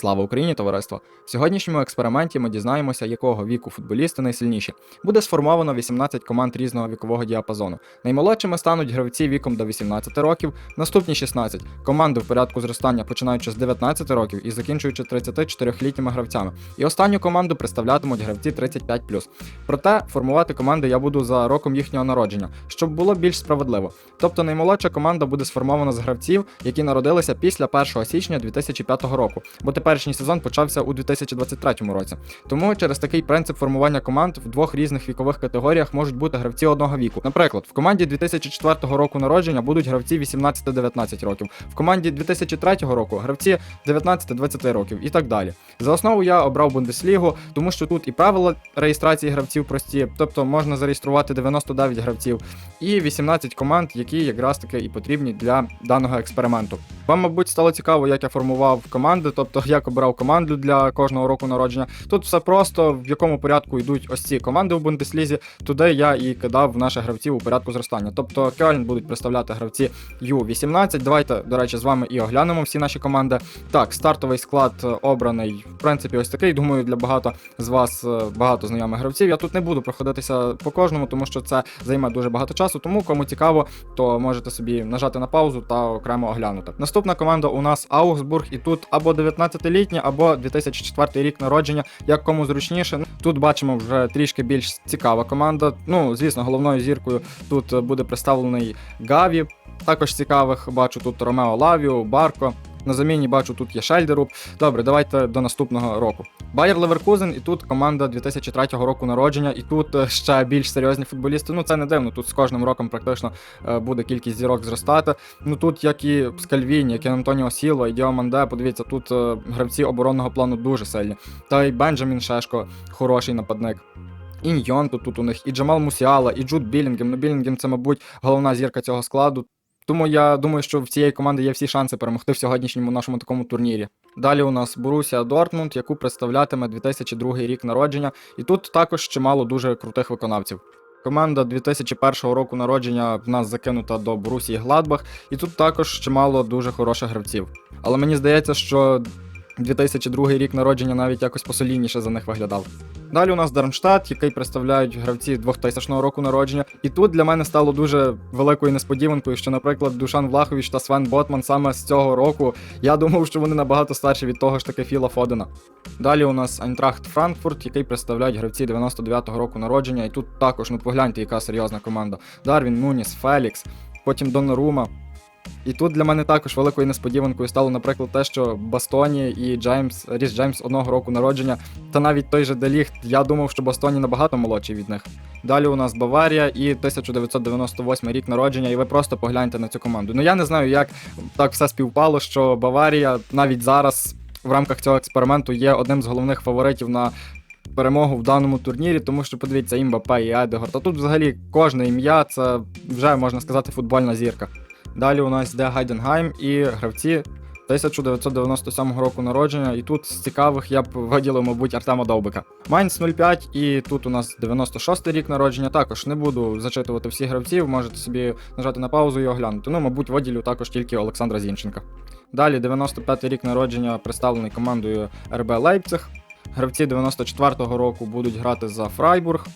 Слава Україні, товариство! В сьогоднішньому експерименті ми дізнаємося, якого віку футболісти найсильніші. Буде сформовано 18 команд різного вікового діапазону. Наймолодшими стануть гравці віком до 18 років, наступні 16 команди в порядку зростання починаючи з 19 років і закінчуючи 34-літніми гравцями. І останню команду представлятимуть гравці 35. Проте формувати команди я буду за роком їхнього народження, щоб було більш справедливо. Тобто наймолодша команда буде сформована з гравців, які народилися після 1 січня 2005 року, бо теперішній сезон почався у 2023 році. Тому через такий принцип формування команд в двох різних вікових категоріях можуть бути гравці одного віку. Наприклад, в команді 2004 року народження будуть гравці 18-19 років, в команді 2003 року гравці 19-20 років і так далі. За основу я обрав Бундеслігу, тому що тут і правила реєстрації гравців прості, тобто можна зареєструвати 99 гравців, і 18 команд, які якраз таки і потрібні для даного експерименту. Вам, мабуть, стало цікаво, як я формував команди, тобто як обирав команду для кожного року народження. Тут все просто, в якому порядку йдуть ось ці команди в Бундеслізі, туди я і кидав наших гравців у порядку зростання. Тобто Кельн будуть представляти гравці Ю-18. Давайте, до речі, з вами і оглянемо всі наші команди. Так, стартовий склад обраний, в принципі, ось такий. Думаю, для багато з вас е, багато знайомих гравців. Я тут не буду проходитися по кожному, тому що це займе дуже багато часу. Тому кому цікаво, то можете собі нажати на паузу та окремо оглянути. Наступна команда у нас Аугсбург, і тут або 19-літня, або 2004 рік народження, як кому зручніше. Тут бачимо вже трішки більш цікава команда. Ну, звісно, головною зіркою тут буде представлений Гаві. Також цікавих бачу тут Ромео Лавіо, Барко. На заміні бачу тут є Шельдеру. Добре, давайте до наступного року. Байер Леверкузен, і тут команда 2003 року народження, і тут е, ще більш серйозні футболісти. Ну це не дивно. Тут з кожним роком практично е, буде кількість зірок зростати. Ну тут як і Скальвіні, як і Антоніо Сіло, і Діоманде, подивіться, тут е, гравці оборонного плану дуже сильні. Та й Бенджамін Шешко, хороший нападник. І Ньйон тут у них, і Джамал Мусіала, і Джуд Білінгем. Ну Білінгем це, мабуть, головна зірка цього складу. Тому я думаю, що в цієї команди є всі шанси перемогти в сьогоднішньому нашому такому турнірі. Далі у нас Борусія Дортмунд, яку представлятиме 2002 рік народження, і тут також чимало дуже крутих виконавців. Команда 2001 року народження в нас закинута до Борусії Гладбах, і тут також чимало дуже хороших гравців. Але мені здається, що 2002 рік народження навіть якось посолідніше за них виглядав. Далі у нас Дармштадт, який представляють гравці 2000 року народження. І тут для мене стало дуже великою несподіванкою, що, наприклад, Душан Влахович та Свен Ботман саме з цього року. Я думав, що вони набагато старші від того ж таки Філа Фодена. Далі у нас Айнтрахт Франкфурт, який представляють гравці 99-го року народження. І тут також, ну погляньте, яка серйозна команда. Дарвін, Нуніс, Фелікс, потім Донорума. І тут для мене також великою несподіванкою стало, наприклад, те, що Бастоні і Джеймс, Ріс Джеймс одного року народження, та навіть той же Деліхт, я думав, що Бастоні набагато молодший від них. Далі у нас Баварія і 1998 рік народження, і ви просто погляньте на цю команду. Ну я не знаю, як так все співпало, що Баварія навіть зараз в рамках цього експерименту є одним з головних фаворитів на. Перемогу в даному турнірі, тому що подивіться Імбапе і Едегор. Та тут взагалі кожне ім'я це вже можна сказати футбольна зірка. Далі у нас йде Гайденгайм і гравці 1997 року народження. І тут з цікавих я б виділив, мабуть, Артема Довбика. Майнц 05, і тут у нас 96 рік народження. Також не буду зачитувати всіх гравців, можете собі нажати на паузу і оглянути. Ну, мабуть, виділю також тільки Олександра Зінченка. Далі 95 рік народження представлений командою РБ Лейпциг. Гравці 94-го року будуть грати за Фрайбург.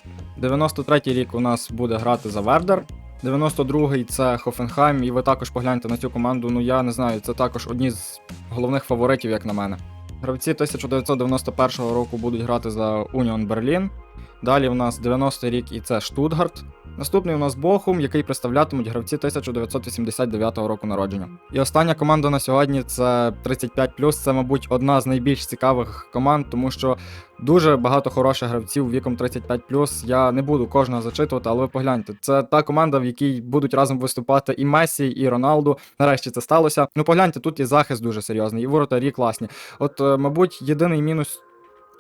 93-й рік у нас буде грати за Вердер. 92-й це Хофенхайм, і ви також погляньте на цю команду. Ну я не знаю, це також одні з головних фаворитів, як на мене. Гравці 1991 року будуть грати за Уніон Берлін. Далі у нас 90-й рік і це Штутгарт. Наступний у нас Бохум, який представлятимуть гравці 1989 року народження. І остання команда на сьогодні це 35+. Це, мабуть, одна з найбільш цікавих команд, тому що дуже багато хороших гравців віком 35+. Я не буду кожного зачитувати, але ви погляньте. Це та команда, в якій будуть разом виступати і Месі, і Роналду. Нарешті це сталося. Ну погляньте, тут і захист дуже серйозний, і воротарі класні. От, е, мабуть, єдиний мінус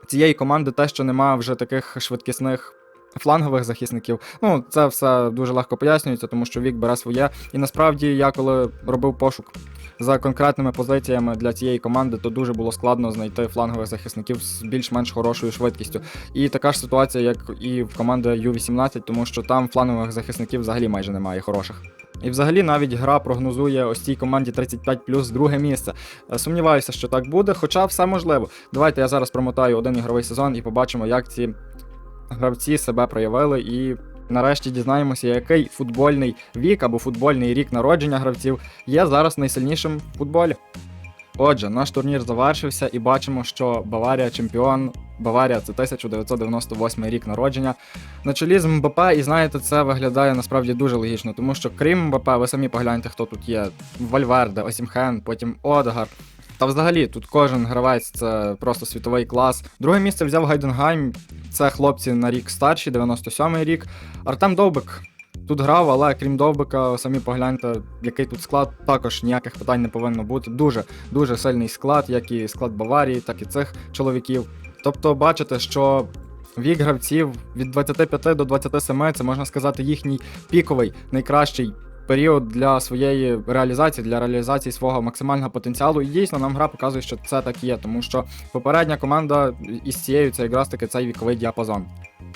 цієї команди те, що немає вже таких швидкісних. Флангових захисників, ну це все дуже легко пояснюється, тому що вік бере своє. І насправді я коли робив пошук за конкретними позиціями для цієї команди, то дуже було складно знайти флангових захисників з більш-менш хорошою швидкістю. І така ж ситуація, як і в команди Ю-18, тому що там флангових захисників взагалі майже немає хороших. І взагалі навіть гра прогнозує ось цій команді 35 плюс друге місце. Е, Сумніваюся, що так буде, хоча все можливо. Давайте я зараз промотаю один ігровий сезон і побачимо, як ці гравці себе проявили і. Нарешті дізнаємося, який футбольний вік або футбольний рік народження гравців є зараз найсильнішим в футболі. Отже, наш турнір завершився і бачимо, що Баварія чемпіон. Баварія це 1998 рік народження. На чолі з МБП, і знаєте, це виглядає насправді дуже логічно, тому що крім МБП, ви самі погляньте, хто тут є: Вальверде, Осімхен, потім Одгар. Та взагалі тут кожен гравець це просто світовий клас. Друге місце взяв Гайденгайм. Це хлопці на рік старші, 97-й рік. Артем Довбик тут грав, але крім Довбика, самі погляньте, який тут склад, також ніяких питань не повинно бути. Дуже дуже сильний склад, як і склад Баварії, так і цих чоловіків. Тобто, бачите, що вік гравців від 25 до 27 це можна сказати їхній піковий, найкращий період для своєї реалізації, для реалізації свого максимального потенціалу. І дійсно нам гра показує, що це так є, тому що попередня команда із цією це якраз таки цей віковий діапазон.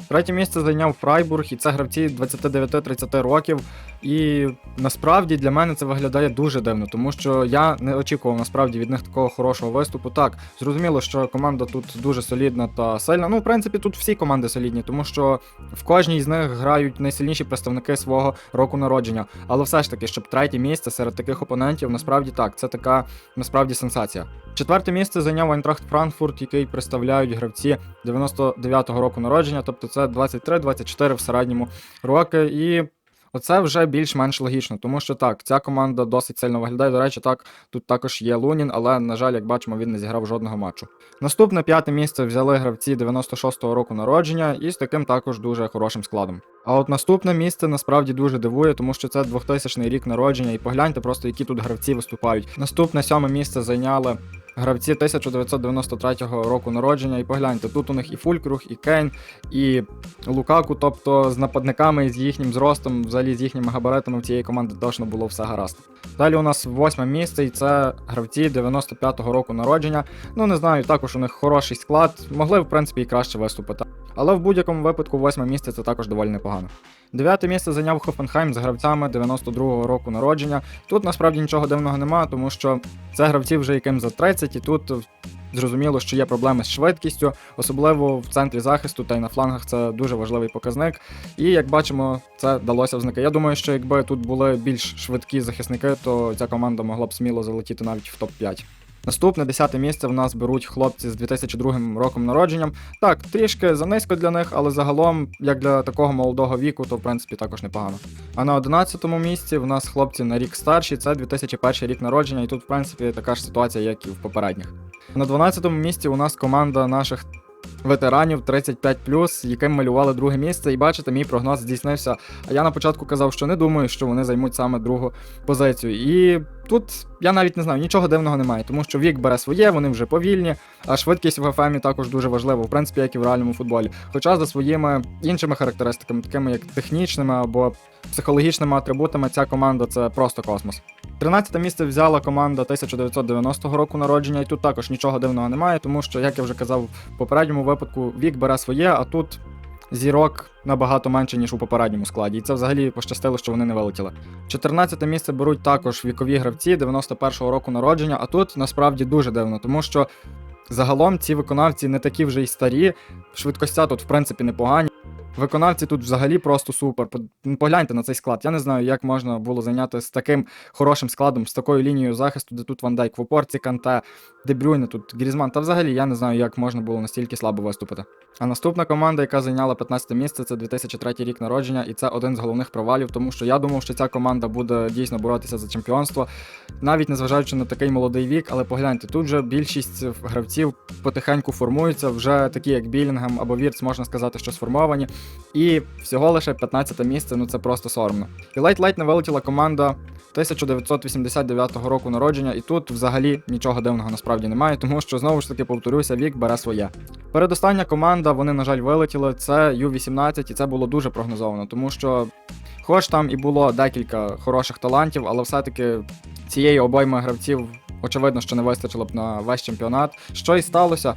Третє місце зайняв Фрайбург, і це гравці 29-30 років. І насправді для мене це виглядає дуже дивно, тому що я не очікував насправді від них такого хорошого виступу. Так, зрозуміло, що команда тут дуже солідна та сильна. Ну, в принципі, тут всі команди солідні, тому що в кожній з них грають найсильніші представники свого року народження. Але все ж таки, щоб третє місце серед таких опонентів, насправді так, це така насправді сенсація. Четверте місце зайняв Айнтрахт Франкфурт, який представляють гравці 99-го року народження, тобто це 23-24 в середньому роки. І оце вже більш-менш логічно, тому що так, ця команда досить сильно виглядає. До речі, так, тут також є Лунін, але, на жаль, як бачимо, він не зіграв жодного матчу. Наступне п'яте місце взяли гравці 96-го року народження і з таким також дуже хорошим складом. А от наступне місце насправді дуже дивує, тому що це 2000 рік народження, і погляньте просто, які тут гравці виступають. Наступне сьоме місце зайняли гравці 1993 року народження. І погляньте, тут у них і Фулькруг, і Кейн, і Лукаку. Тобто з нападниками, з їхнім зростом, взагалі з їхніми габаритами в цієї команди точно було все гаразд. Далі у нас восьме місце, і це гравці 95-го року народження. Ну не знаю, також у них хороший склад, могли в принципі і краще виступити. Але в будь-якому випадку восьме місце це також доволі непогано. Дев'яте місце зайняв Хофенхайм з гравцями 92-го року народження. Тут насправді нічого дивного немає, тому що це гравці вже яким за 30, і тут зрозуміло, що є проблеми з швидкістю, особливо в центрі захисту та й на флангах це дуже важливий показник. І як бачимо, це далося в. Я думаю, що якби тут були більш швидкі захисники, то ця команда могла б сміло залетіти навіть в топ-5. Наступне 10 місце в нас беруть хлопці з 2002 роком народженням. Так, трішки занизько для них, але загалом, як для такого молодого віку, то в принципі також непогано. А на 11 місці в нас хлопці на рік старші, це 2001 рік народження, і тут, в принципі, така ж ситуація, як і в попередніх. На 12 місці у нас команда наших ветеранів 35 яким малювали друге місце. І бачите, мій прогноз здійснився. А я на початку казав, що не думаю, що вони займуть саме другу позицію. І тут я навіть не знаю, нічого дивного немає, тому що вік бере своє, вони вже повільні, а швидкість в ФМі також дуже важлива, в принципі, як і в реальному футболі. Хоча за своїми іншими характеристиками, такими як технічними або психологічними атрибутами, ця команда це просто космос. 13 місце взяла команда 1990 року народження, і тут також нічого дивного немає, тому що, як я вже казав в попередньому випадку, вік бере своє, а тут зірок набагато менше, ніж у попередньому складі. І це взагалі пощастило, що вони не вилетіли. 14 місце беруть також вікові гравці 91-го року народження, а тут насправді дуже дивно, тому що загалом ці виконавці не такі вже й старі, швидкостя тут, в принципі, непогані. Виконавці тут взагалі просто супер. Ну, Погляньте на цей склад. Я не знаю, як можна було зайняти з таким хорошим складом, з такою лінією захисту, де тут Ван Дайк в опорці, Канте, Дебрюйне, тут Грізман. Та взагалі я не знаю, як можна було настільки слабо виступити. А наступна команда, яка зайняла 15 місце, це 2003 рік народження, і це один з головних провалів, тому що я думав, що ця команда буде дійсно боротися за чемпіонство, навіть незважаючи на такий молодий вік, але погляньте, тут же більшість гравців потихеньку формуються, вже такі як Білінгем або Вірц, можна сказати, що сформовані. І всього лише 15 місце, ну це просто соромно. І ледь-ледь не вилетіла команда 1989 року народження, і тут взагалі нічого дивного насправді немає, тому що знову ж таки повторюся, вік бере своє. Передостання команда, вони, на жаль, вилетіли. Це Ю-18, і це було дуже прогнозовано, тому що, хоч там і було декілька хороших талантів, але все-таки цієї обойми гравців, очевидно, що не вистачило б на весь чемпіонат. Що і сталося.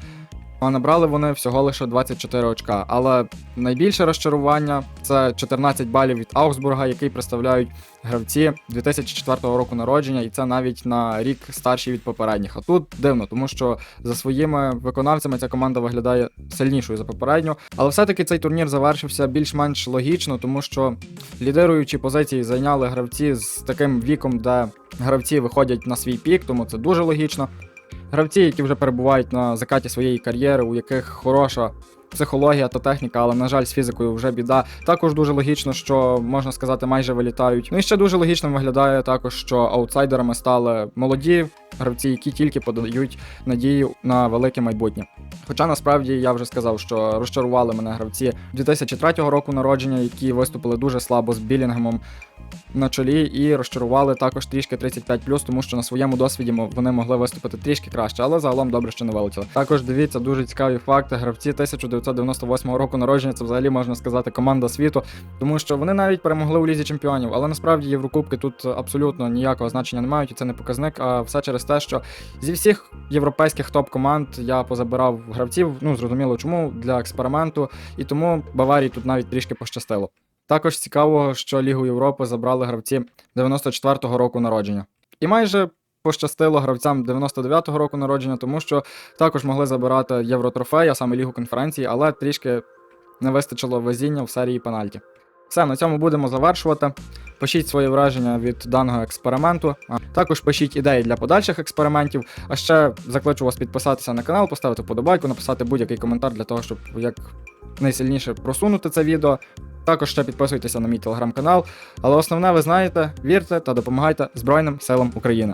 А набрали вони всього лише 24 очка. Але найбільше розчарування це 14 балів від Аугсбурга, який представляють гравці 2004 року народження, і це навіть на рік старші від попередніх. А тут дивно, тому що за своїми виконавцями ця команда виглядає сильнішою за попередню. Але все-таки цей турнір завершився більш-менш логічно, тому що лідируючі позиції зайняли гравці з таким віком, де гравці виходять на свій пік, тому це дуже логічно. Гравці, які вже перебувають на закаті своєї кар'єри, у яких хороша психологія та техніка, але, на жаль, з фізикою вже біда. Також дуже логічно, що можна сказати, майже вилітають. Ну і ще дуже логічно виглядає також, що аутсайдерами стали молоді гравці, які тільки подають надію на велике майбутнє. Хоча насправді я вже сказав, що розчарували мене гравці 2003 року народження, які виступили дуже слабо з Білінгемом на чолі, і розчарували також трішки 35+, тому що на своєму досвіді вони могли виступити трішки краще, але загалом добре, що не вилетіли. Також дивіться дуже цікаві факти. Гравці 1998 року народження це взагалі можна сказати команда світу, тому що вони навіть перемогли у лізі чемпіонів, але насправді Єврокубки тут абсолютно ніякого значення не мають, і це не показник. А все через те, що зі всіх європейських топ-команд я позабирав гравців. Ну зрозуміло, чому для експерименту, і тому Баварії тут навіть трішки пощастило. Також цікаво, що Лігу Європи забрали гравці 94-го року народження. І майже пощастило гравцям 99-го року народження, тому що також могли забирати Євротрофей, а саме Лігу конференції, але трішки не вистачило везіння в серії пенальті. Все, на цьому будемо завершувати. Пишіть свої враження від даного експерименту. А також пишіть ідеї для подальших експериментів. А ще закличу вас підписатися на канал, поставити вподобайку, написати будь-який коментар для того, щоб як найсильніше просунути це відео. Також ще підписуйтеся на мій телеграм-канал. Але основне, ви знаєте, вірте та допомагайте Збройним силам України.